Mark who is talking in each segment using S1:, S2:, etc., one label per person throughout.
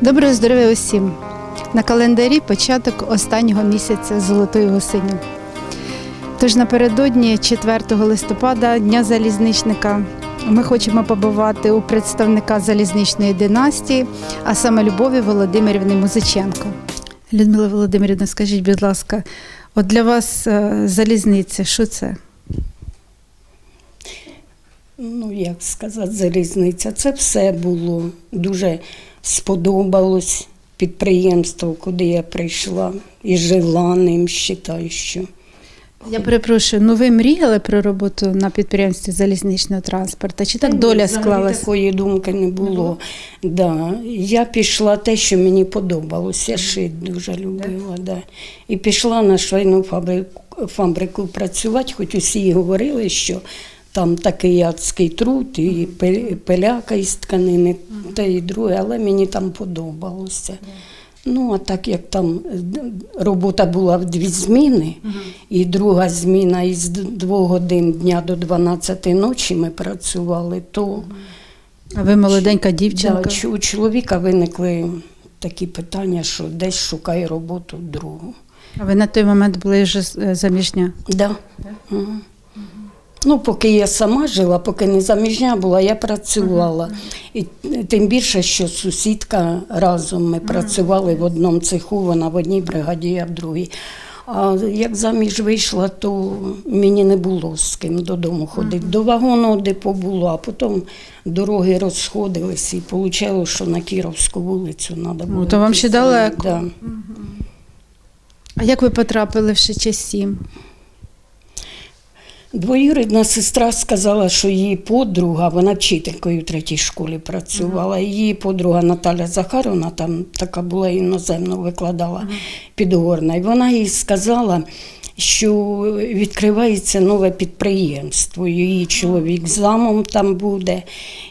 S1: Доброго здоров'я усім! На календарі початок останнього місяця золотої осені. Тож напередодні 4 листопада, Дня залізничника, ми хочемо побувати у представника залізничної династії, а саме Любові Володимирівни Музиченко. Людмила Володимирівна, скажіть, будь ласка, от для вас е, залізниця, що це?
S2: Ну, як сказати, залізниця. Це все було. Дуже сподобалось підприємство, куди я прийшла і жила ним, вважаю, що.
S1: Я перепрошую, ну ви мріяли про роботу на підприємстві залізничного транспорту? Чи так доля склалась?
S2: Такої думки не було. Да. Я пішла те, що мені подобалось. Я шит дуже любила. Да. І пішла на швейну фабрику, фабрику працювати, хоч усі говорили, що там такий адський труд, і пиляка із тканини, те і друге, але мені там подобалося. Ну, а так як там е, робота була в дві зміни, і друга зміна із двох годин дня до 12 ночі ми працювали, то
S1: А ви молоденька
S2: да,
S1: дівчинка.
S2: ч- у чоловіка виникли такі питання, що десь шукає роботу другу.
S1: А ви на той момент були вже е, заміжня.
S2: Да. Мгм. Ну, поки я сама жила, поки не заміжня була, я працювала. І тим більше, що сусідка разом ми працювали в одному цеху, вона в одній бригаді, я в другій. А як заміж вийшла, то мені не було з ким додому ходити. До вагонного депо було, а потім дороги розходились і вийшло, що на Кіровську вулицю треба було.
S1: то вам ще далеко.
S2: Да.
S1: А як ви потрапили в ще 7?
S2: Двоюрідна сестра сказала, що її подруга, вона вчителькою в третій школі працювала. Її подруга Наталя Захаровна, там така була іноземно викладала підгорна. І вона їй сказала, що відкривається нове підприємство. Її чоловік замом там буде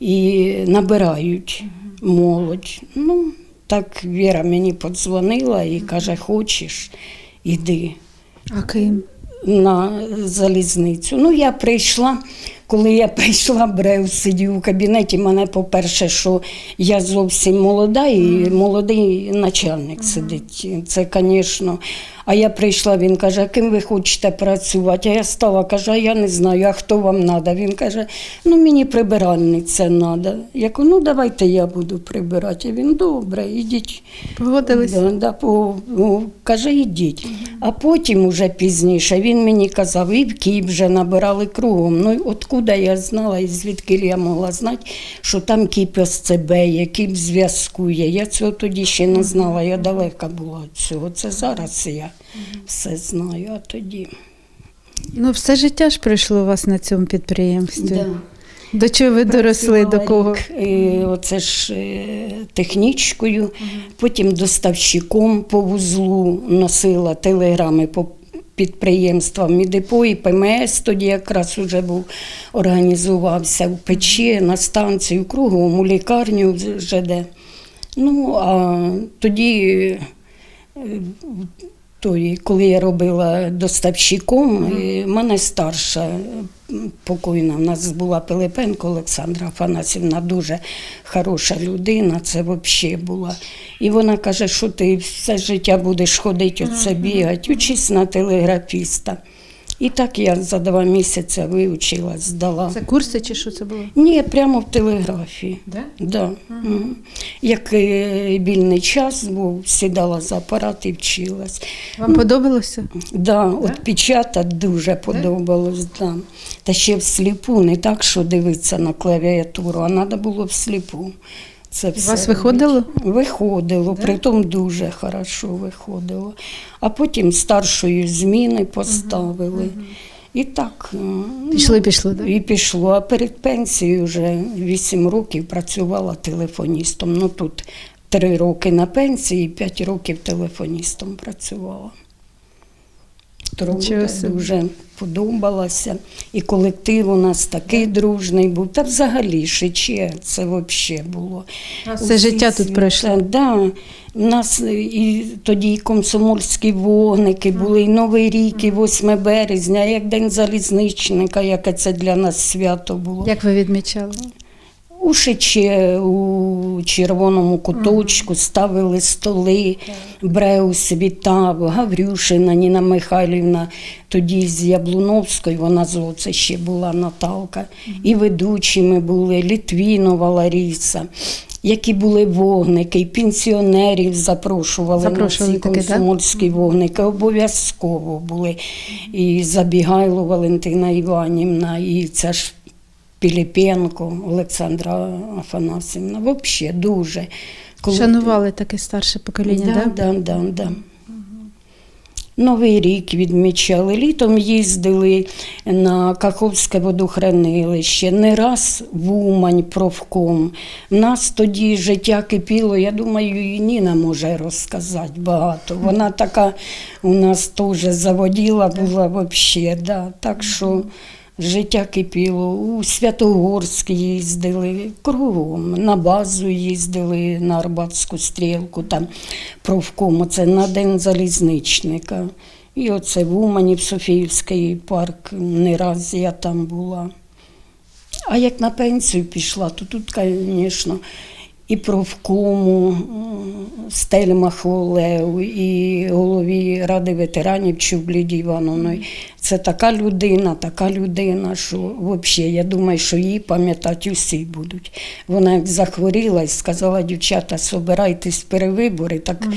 S2: і набирають молодь. Ну, так Віра мені подзвонила і каже, хочеш, іди
S1: А ким?
S2: На залізницю. Ну, я прийшла. Коли я прийшла, Брев сидів у кабінеті. Мене, по-перше, що я зовсім молода, і молодий начальник сидить. Це, звісно. А я прийшла, він каже, ким ви хочете працювати? А я стала, каже, я не знаю, а хто вам треба? Він каже, ну мені прибиральниця треба. Я кажу, ну давайте я буду прибирати. А він добре, ідіть.
S1: Погодились?
S2: Да, да, по, ну, каже, йдіть. А потім, уже пізніше, він мені казав, і в Київ вже набирали кругом. Ну, откуда я знала і звідки я могла знати, що там Київ СЦБ, є, Київ зв'язку є. Я цього тоді ще не знала, я далека була від цього. Це зараз я все знаю, а тоді.
S1: Ну, все життя ж пройшло у вас на цьому підприємстві.
S2: Да.
S1: До чого ви доросли, до кого?
S2: рік, е, Оце ж е, технічкою, потім доставщиком по вузлу носила телеграми по підприємствам і депо, і ПМС тоді якраз уже був організувався в печі, на станцію, кругом, у лікарню в ЖД. Ну, а тоді е, той, коли я робила доставщиком, mm. мене старша покойна, в нас була Пилипенко Олександра Афанасівна, дуже хороша людина, це взагалі була. І вона каже, що ти все життя будеш ходити, оце бігати, учись на телеграфіста. І так я за два місяці вивчила, здала.
S1: Це курси чи що це було?
S2: Ні, прямо в телеграфії.
S1: Да?
S2: Да. Мгм. Як е, вільний час був, сідала за апарат і вчилась.
S1: Вам подобалося?
S2: Да, от печатати дуже подобалось. Да. Та ще всліпу, не так, що дивитися на клавіатуру, а треба було всліпу. Це
S1: У вас виходило?
S2: Виходило, притом дуже хорошо виходило. А потім старшої зміни поставили. І так. е,
S1: Пішли, пішли, так?
S2: і пішло. А перед пенсією вже 8 років працювала телефоністом. Ну тут 3 роки на пенсії, 5 років телефоністом працювала. Робота дуже подобалася. І колектив у нас такий дружний був. Та взагалі шиче, це взагалі було.
S1: Все життя тут пройшло.
S2: Так, да. У нас і тоді і комсомольські вогники були, і Новий рік, і 8 березня, як День залізничника, яке це для нас свято було.
S1: Як ви відмічали?
S2: У Шиче, у червоному куточку ставили столи, Бреус вітав, Гаврюшина, Ніна Михайлівна, тоді з Яблуновської, вона з оце ще була Наталка. І ведучими були Літвінова Ларіса. Які були вогники, і пенсіонерів запрошували,
S1: Запрошували
S2: на ці
S1: таки, да?
S2: вогники, обов'язково були. І Забігайло Валентина Іванівна, і ця ж Піліпенко Олександра Афанасівна. Взагалі дуже. Коли-
S1: Шанували таке старше покоління,
S2: да,
S1: да?
S2: да, да, да. Новий рік відмічали. Літом їздили на Каховське водохранилище, не раз в Умань профком. В нас тоді життя кипіло, я думаю, і Ніна може розказати багато. Вона така у нас теж заводіла була взагалі. Да. Так що життя кипіло. У Святогорськ їздили, кругом, на базу їздили на Арбатську стрілку, там профкому, це на День залізничника. І оце в Умані, в Софіївський парк, не раз я там була. А як на пенсію пішла, то тут, звісно, і профкому Стельмаху Олегу, і голові Ради ветеранів Чубліді Івановної. Це така людина, така людина, що взагалі, я думаю, що її пам'ятати усі будуть. Вона як захворіла і сказала, дівчата, собирайтесь перевибори, так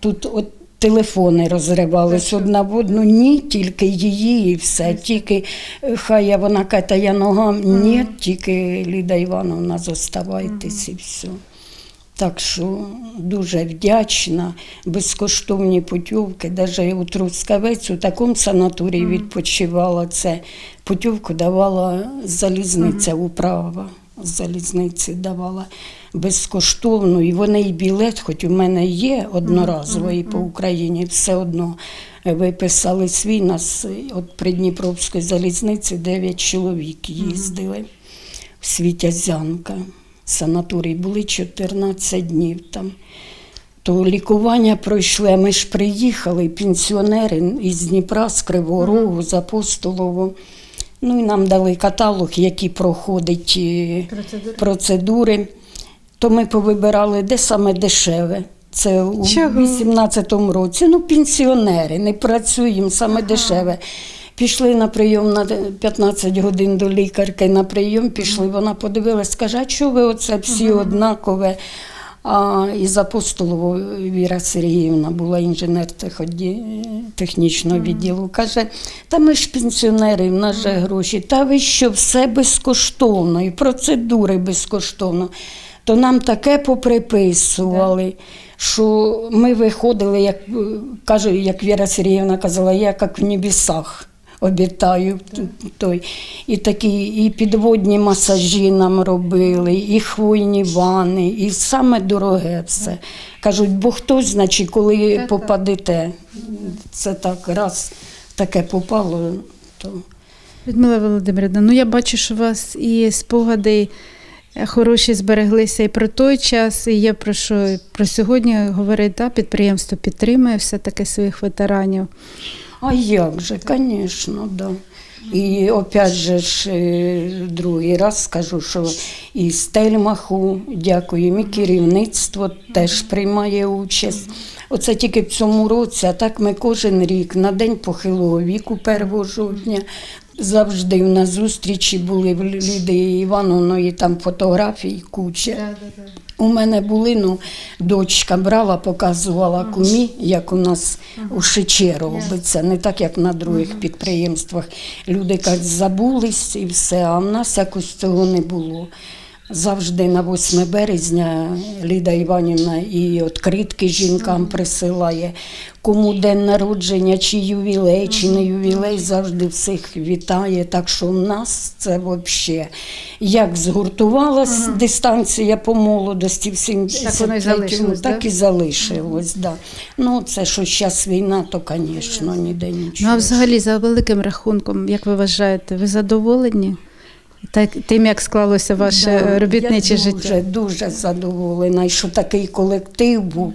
S2: тут от телефони розривались одна в одну, ні, тільки її і все. Тільки е, хай я вона каже, я ногам, ні, тільки Ліда Івановна, зоставайтесь і все. Так що дуже вдячна, безкоштовні путівки. Навіть у Трускавець у такому санаторії відпочивала це. Путівку давала залізниця, управа залізниці давала безкоштовно. І вони і білет, хоч у мене є одноразовий по Україні, все одно виписали свій нас от Придніпровської залізниці 9 чоловік їздили в Світязянка. Санаторій були 14 днів там. То лікування пройшли. Ми ж приїхали, пенсіонери із Дніпра, з Кривого Рогу, з Апостолово. Ну і нам дали каталог, які проходять е,
S1: Процедури.
S2: процедури. То ми повибирали, де саме дешеве. Це у
S1: Чого?
S2: 18-му році. Ну, пенсіонери, не працюємо, саме дешеве. Пішли на прийом на 15 годин до лікарки на прийом, пішли, вона подивилась, каже, а чого ви оце всі однакове? А із Апостолово Віра Сергіївна була інженер технічного відділу. Каже, та ми ж пенсіонери, в нас же гроші. Та ви що, все безкоштовно, і процедури безкоштовно. То нам таке поприписували, що ми виходили, як каже, як Віра Сергіївна казала, я як в небесах обітаю. Той. І такі і підводні масажі нам робили, і хвойні вани, і саме дороге все. Кажуть, бо хто значить, коли
S1: Так,
S2: попадете. Це так раз таке попало, то
S1: Людмила Володимирівна, ну я бачу, що у вас і спогади е, хороші збереглися і про той час, і є про що про сьогодні говорить, да, підприємство підтримує все-таки своїх ветеранів.
S2: А як же, звісно, да. І опять же ж е, другий раз скажу, що і Стельмаху дякуємо, і керівництво теж приймає участь. Оце тільки в цьому році, а так ми кожен рік на день похилого віку 1 жовтня. Завжди у нас зустрічі були в Лідії Івановної, там фотографій куча. У мене були, ну, дочка брала, показувала кумі, як у нас у Шичі робиться, не так, як на других підприємствах. Люди кажуть, забулись і все, а в нас якось цього не було. Завжди на 8 березня Ліда Іванівна і відкритки жінкам присилає. Кому день народження, чи ювілей, чи не ювілей, завжди всіх вітає. Так що в нас це взагалі як згуртувалась дистанція по молодості в
S1: Так воно і
S2: 73-му,
S1: залишилось,
S2: так і залишилось. Да. Ну, це що зараз війна, то, звісно, ніде
S1: Ну
S2: нічого.
S1: а взагалі, за великим рахунком, як ви вважаєте, ви задоволені? Так, тим, як склалося ваше
S2: Да,
S1: робітниче
S2: я
S1: життя?
S2: Дуже, дуже задоволена, що такий колектив був.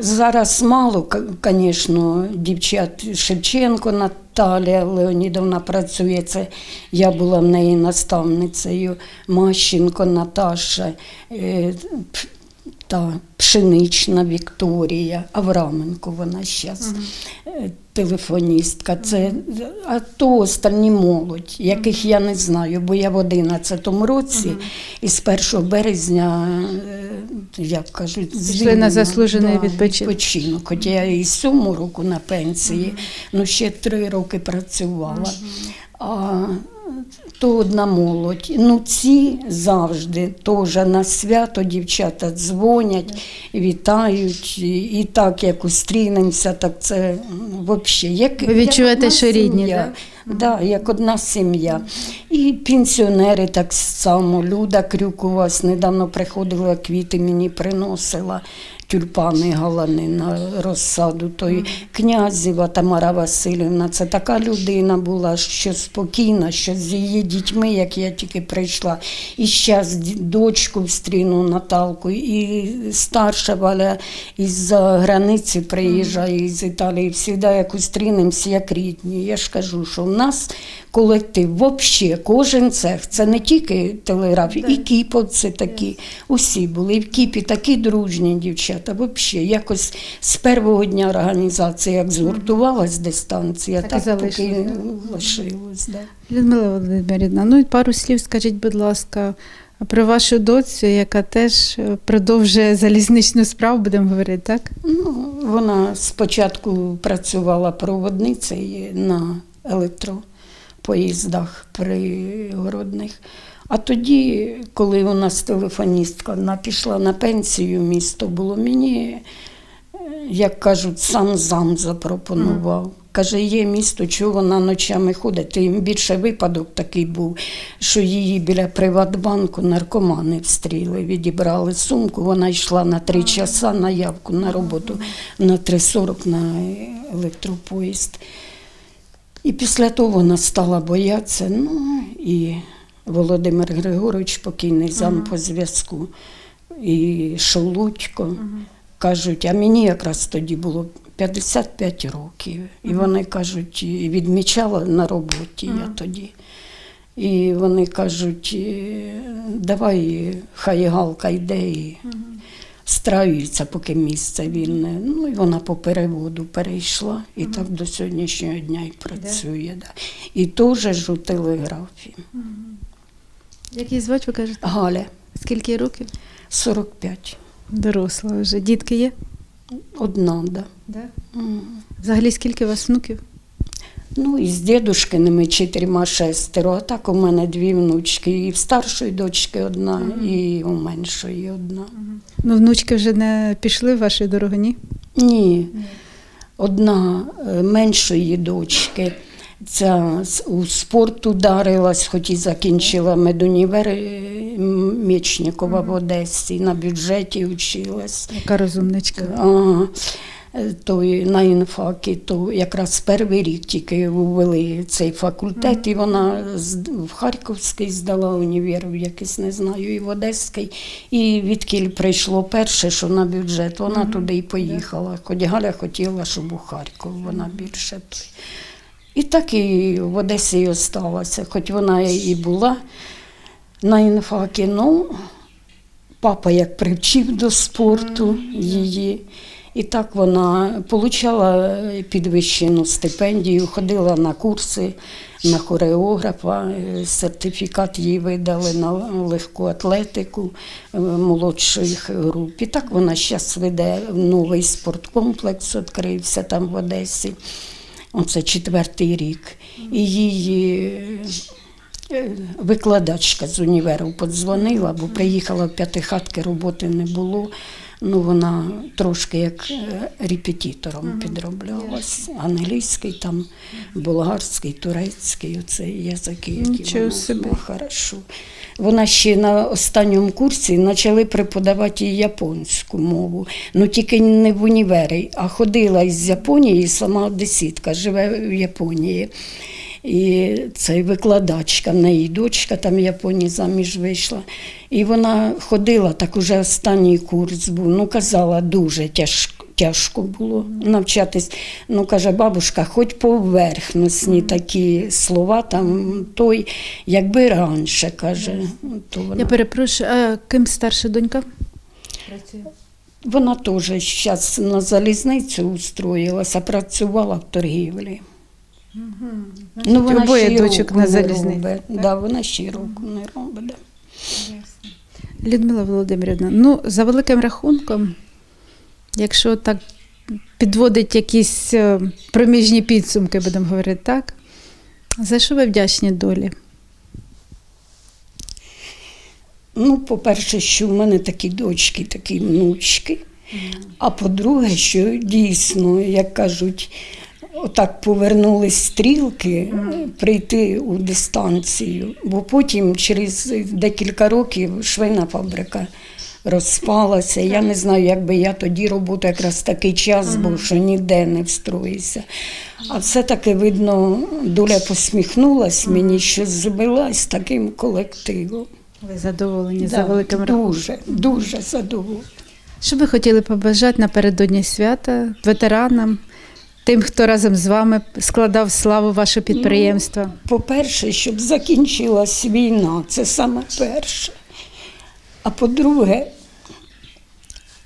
S2: Зараз мало, звісно, дівчат Шевченко Наталія Леонідовна працює. Це я була в неї наставницею, Мащенко Наташа, е, та Пшенична Вікторія, Авраменко вона зараз. Телефоністка, це а то остальні молодь, яких я не знаю, бо я в 11-му році і з 1 березня, е, як кажуть,
S1: на
S2: заслужений
S1: заслужений відпочинок.
S2: відпочинок. Хоча я і сьому року на пенсії, ну ще три роки працювала. А то одна молодь. Ну ці завжди теж на свято дівчата дзвонять, вітають. І, і так як устрінемося, так це взагалі. Як,
S1: Ви відчуваєте,
S2: як
S1: що рідні,
S2: сім'я. Да, як одна сім'я. І пенсіонери так само. Люда Крюкова недавно приходила, квіти мені приносила. Тюльпани галани на розсаду. Той князєва Тамара Васильівна. Це така людина була, що спокійна, що з її дітьми, як я тільки прийшла. І зараз дочку встріну Наталку, і старша Валя із-за границі приїжджає з Італії. Всіда як устрінемося, як рідні. Я ж кажу, що в нас колектив, взагалі, кожен цех, це не тільки телеграф, і кіповці такі. Усі були. І в кіпі такі дружні дівчата. Взагалі, якось з першого дня організації, як згуртувалась дистанція,
S1: Так і
S2: так,
S1: залишилось,
S2: поки лишилось. Да.
S1: Людмила Володимирівна, ну і пару слів скажіть, будь ласка, про вашу доцю, яка теж е, продовжує залізничну справу, будемо говорити, так?
S2: Ну, вона спочатку працювала проводницею на електропоїздах пригородних. А тоді, коли у нас телефоністка вона пішла на пенсію, місто було мені, е, як кажуть, сам зам запропонував. Каже, є місто, чого вона ночами ходить. Тим більше випадок такий був, що її біля Приватбанку наркомани встріли, відібрали сумку. Вона йшла на три часа на явку на роботу на 3.40 на електропоїзд. І після того вона стала боятися. Ну і Володимир Григорович, покійний зам по зв'язку, і Шолудько. Кажуть, а мені якраз тоді було 55 років. І вони кажуть, відмічала на роботі я тоді. І вони кажуть, «Е, давай хай Галка йде і страюється, поки місце вільне. Ну і вона по переводу перейшла і так до сьогоднішнього дня і працює. Да. І теж ж у телеграфі.
S1: Як її звати, ви кажете?
S2: Галя,
S1: Скільки років?
S2: 45.
S1: Доросла вже. Дітки є?
S2: Одна, да.
S1: Да. Взагалі, скільки у вас внуків?
S2: Ну, і з дідушкиними чотирма шестеро, а так у мене дві внучки. І в старшої дочки одна, і у меншої одна.
S1: Ну, внучки вже не пішли в ваші дороги, ні?
S2: Ні. Одна е, меншої дочки. Ця у спорт ударилась, хоч і закінчила медунівер е, Мєчнікова в Одесі, на бюджеті вчилась.
S1: Яка розумничка.
S2: Ага. Е, Той на інфакі, то якраз перший рік тільки ввели цей факультет, і вона в Харківський здала універ, в якийсь не знаю, і в Одеський. І відкіль прийшло перше, що на бюджет, вона туди і поїхала. Хоч Галя хотіла, щоб у Харків вона більше. І так і в Одесі і осталася, хоч вона і була на інфакі. Ну, папа як привчив до спорту її. І так вона отримала підвищену стипендію, ходила на курси на хореографа, сертифікат їй видали на легку атлетику е, молодших груп. І так вона зараз веде новий спорткомплекс, відкрився там в Одесі. Оце четвертий рік. І її Е, Викладачка з універу подзвонила, бо приїхала в п'ятихатки, роботи не було. Ну, вона трошки як е, репетитором підроблялась. Англійський, там, болгарський, турецький, оце язики, які вона
S1: собі.
S2: знала хорошо. Вона ще на останньому курсі почали преподавати їй японську мову. Ну тільки не в універі, а ходила із Японії, сама одеситка, живе в Японії. І цей викладачка, в неї дочка там в Японії заміж вийшла. І вона ходила, так уже останній курс був. Ну, казала, дуже тяжко. тяжко було навчатись. Ну, каже, бабушка, хоч поверхностні такі слова, там той, якби раніше, каже. То вона,
S1: Я перепрошую, а ким старша донька?
S2: вона теж зараз на залізницю устроїлася, працювала в торгівлі. Ну, вона
S1: обоє
S2: ще
S1: дочок
S2: руку
S1: на
S2: не
S1: залізниці,
S2: робить. Да, вона ще руку не робить. Да.
S1: Людмила Володимирівна, ну за великим рахунком, якщо так підводить якісь е, проміжні підсумки, будемо говорити так, за що ви вдячні долі?
S2: Ну, по-перше, що в мене такі дочки, такі внучки. А по-друге, що дійсно, як кажуть, отак повернулись стрілки прийти у дистанцію, бо потім через декілька років швейна фабрика розпалася. Я не знаю, як би я тоді робота якраз такий час був, що ніде не встроївся. А все-таки, видно, доля посміхнулась мені, що збилась таким колективом.
S1: Ви задоволені за
S2: Да,
S1: великим рахунком?
S2: дуже, дуже задоволена.
S1: Що ви хотіли побажати напередодні свята ветеранам, тим, хто разом з вами складав славу ваше підприємство?
S2: По-перше, щоб закінчилась війна, це саме перше. А по-друге,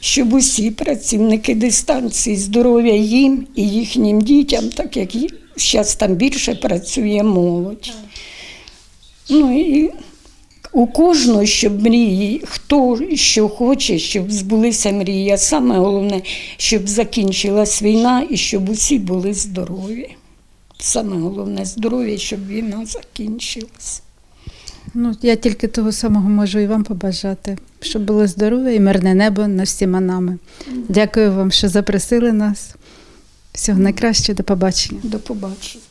S2: щоб усі працівники дистанції, здоров'я їм і їхнім дітям, так як зараз там більше працює молодь. Ну і у кожного, щоб мрії, хто що хоче, щоб збулися мрії. А саме головне, щоб закінчилась війна і щоб усі були здорові. Саме головне здоров'я, щоб війна закінчилась.
S1: Ну, я тільки того самого можу і вам побажати, щоб було здоров'я і мирне небо над всіма нами. Дякую вам, що запросили нас. Всього найкращого, до побачення.
S2: До побачення.